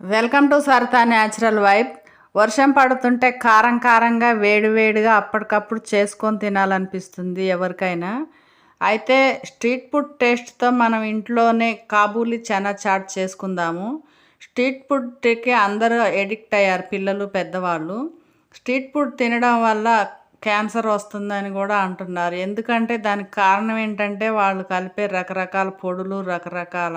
Welcome to Saritha natural vibe. వర్షం పడుతుంటే కారం కారంగా వేడివేడిగా అప్పటికప్పుడు చేసుకొని తినాలనిపిస్తుంది ఎవరికైనా. అయితే స్ట్రీట్ ఫుడ్ టేస్ట్తో మనం ఇంట్లోనే కాబూలి చనా చాట్ చేసుకుందాము. స్ట్రీట్ ఫుడ్కి అందరూ ఎడిక్ట్ అయ్యారు పిల్లలు పెద్దవాళ్ళు. స్ట్రీట్ ఫుడ్ తినడం వల్ల క్యాన్సర్ వస్తుందని కూడా అంటున్నారు. ఎందుకంటే దానికి కారణం ఏంటంటే వాళ్ళు కలిపే రకరకాల పొడులు రకరకాల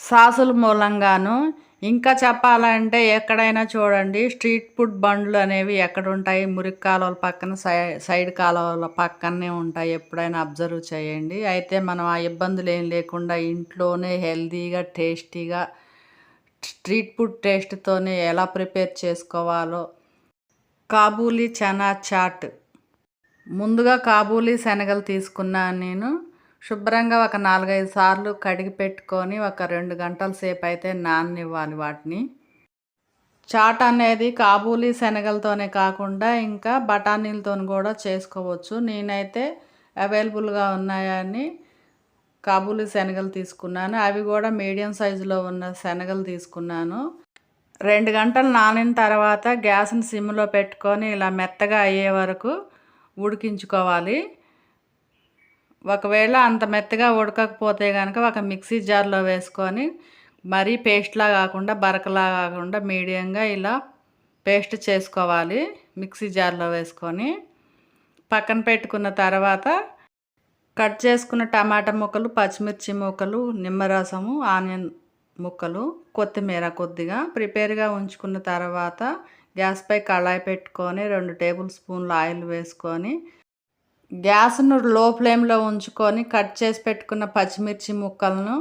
సాసుల మూలంగాను ఇంకా చెప్పాలంటే ఎక్కడైనా చూడండి స్ట్రీట్ ఫుడ్ బండ్లు అనేవి ఎక్కడ ఉంటాయి మురికి కాలువల పక్కన సై సైడ్ కాలువల పక్కనే ఉంటాయి. ఎప్పుడైనా అబ్జర్వ్ చేయండి. అయితే మనం ఆ ఇబ్బందులు ఏం లేకుండా ఇంట్లోనే హెల్తీగా టేస్టీగా స్ట్రీట్ ఫుడ్ టేస్ట్తోనే ఎలా ప్రిపేర్ చేసుకోవాలో. కాబూలీ చనా చాట్. ముందుగా కాబూలీ శనగలు తీసుకున్నాను నేను. శుభ్రంగా ఒక నాలుగైదు సార్లు కడిగి పెట్టుకొని ఒక రెండు గంటల సేపు అయితే నాననివ్వాలి వాటిని. చాట్ అనేది కాబూలీ శనగలతోనే కాకుండా ఇంకా బఠానీలతో కూడా చేసుకోవచ్చు. నేనైతే అవైలబుల్గా ఉన్నాయని కాబూలీ శనగలు తీసుకున్నాను. అవి కూడా మీడియం సైజులో ఉన్న శనగలు తీసుకున్నాను. రెండు గంటలు నానిన తర్వాత గ్యాస్ని సిమ్లో పెట్టుకొని ఇలా మెత్తగా అయ్యే వరకు ఉడికించుకోవాలి. ఒకవేళ అంత మెత్తగా ఉడకకపోతే కనుక ఒక మిక్సీ జార్లో వేసుకొని మరీ పేస్ట్లా కాకుండా బరకలా కాకుండా మీడియంగా ఇలా పేస్ట్ చేసుకోవాలి. మిక్సీ జార్లో వేసుకొని పక్కన పెట్టుకున్న తర్వాత కట్ చేసుకున్న టమాటా ముక్కలు పచ్చిమిర్చి ముక్కలు నిమ్మరసము ఆనియన్ ముక్కలు కొత్తిమీర కొద్దిగా ప్రిపేర్గా ఉంచుకున్న తర్వాత గ్యాస్పై కళాయి పెట్టుకొని రెండు టేబుల్ స్పూన్లు ఆయిల్ వేసుకొని గ్యాస్ను లో ఫ్లేమ్లో ఉంచుకొని కట్ చేసి పెట్టుకున్న పచ్చిమిర్చి ముక్కలను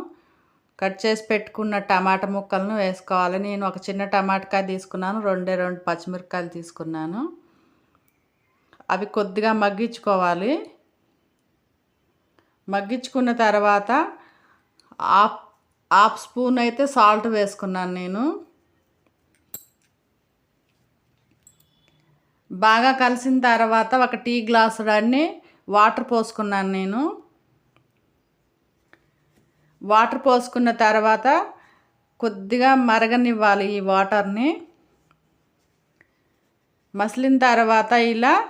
కట్ చేసి పెట్టుకున్న టమాటా ముక్కలను వేసుకోవాలి. నేను ఒక చిన్న టమాటకాయ తీసుకున్నాను రెండే రెండు పచ్చిమిరపకాయలు తీసుకున్నాను. అవి కొద్దిగా మగ్గించుకోవాలి. మగ్గించుకున్న తర్వాత హాఫ్ హాఫ్ స్పూన్ అయితే సాల్ట్ వేసుకున్నాను నేను. బాగా కలిసిన తర్వాత ఒక టీ గ్లాసు అన్ని వాటర్ పోసుకున్నాను నేను. వాటర్ పోసుకున్న తర్వాత కొద్దిగా మరగనివ్వాలి ఈ వాటర్ని. మసిలిన తర్వాత ఇలా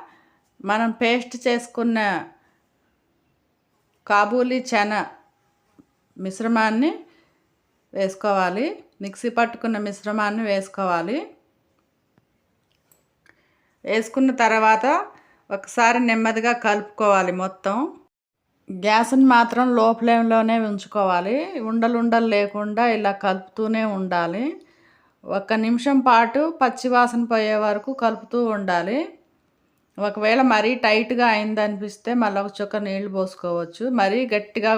మనం పేస్ట్ చేసుకున్న కాబూలీ చెన మిశ్రమాన్ని వేసుకోవాలి. మిక్సీ పట్టుకున్న మిశ్రమాన్ని వేసుకోవాలి. వేసుకున్న తర్వాత ఒకసారి నెమ్మదిగా కలుపుకోవాలి మొత్తం. గ్యాస్ని మాత్రం లో ఫ్లేమ్లోనే ఉంచుకోవాలి. ఉండలు ఉండలు లేకుండా ఇలా కలుపుతూనే ఉండాలి. ఒక నిమిషం పాటు పచ్చివాసన పోయే వరకు కలుపుతూ ఉండాలి. ఒకవేళ మరీ టైట్గా అయిందనిపిస్తే మళ్ళీ ఒక చుక్క నీళ్ళు పోసుకోవచ్చు. మరీ గట్టిగా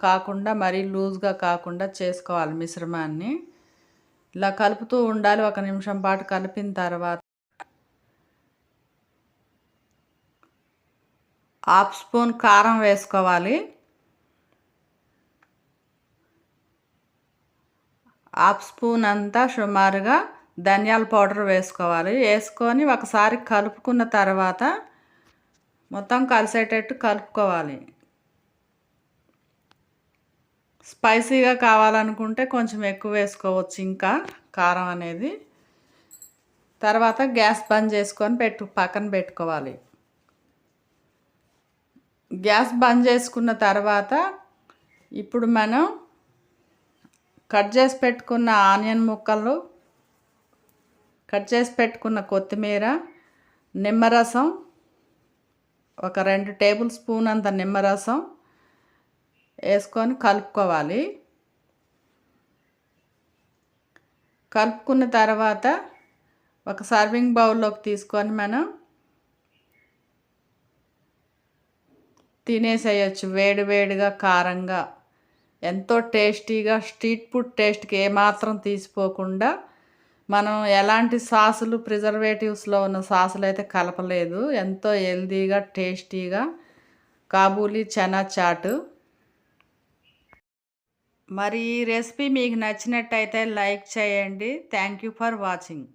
కాకుండా మరీ లూజ్గా కాకుండా చేసుకోవాలి మిశ్రమాన్ని. ఇలా కలుపుతూ ఉండాలి. ఒక నిమిషం పాటు కలిపిన తర్వాత హాఫ్ స్పూన్ కారం వేసుకోవాలి. హాఫ్ స్పూన్ అంతా సుమారుగా ధనియాల పౌడర్ వేసుకోవాలి. వేసుకొని ఒకసారి కలుపుకున్న తర్వాత మొత్తం కలిసేటట్టు కలుపుకోవాలి. స్పైసీగా కావాలనుకుంటే కొంచెం ఎక్కువ వేసుకోవచ్చు ఇంకా కారం అనేది. తర్వాత గ్యాస్ బంద్ చేసుకొని పెట్టు పక్కన పెట్టుకోవాలి. గ్యాస్ బంద్ చేసుకున్న తర్వాత ఇప్పుడు మనం కట్ చేసి పెట్టుకున్న ఆనియన్ ముక్కలు కట్ చేసి పెట్టుకున్న కొత్తిమీర నిమ్మరసం ఒక రెండు టేబుల్ స్పూన్ అంత నిమ్మరసం వేసుకొని కలుపుకోవాలి. కలుపుకున్న తర్వాత ఒక సర్వింగ్ బౌల్లోకి తీసుకొని మనం తినేసేయచ్చు వేడి వేడిగా కారంగా. ఎంతో టేస్టీగా స్ట్రీట్ ఫుడ్ టేస్ట్కి ఏమాత్రం తీసిపోకుండా మనం ఎలాంటి సాసులు ప్రిజర్వేటివ్స్లో ఉన్న సాసులు అయితే కలపలేదు. ఎంతో హెల్దీగా టేస్టీగా. కాబూలీ చనా చాటు. మరి ఈ రెసిపీ మీకు నచ్చినట్టయితే లైక్ చేయండి. Thank you for watching.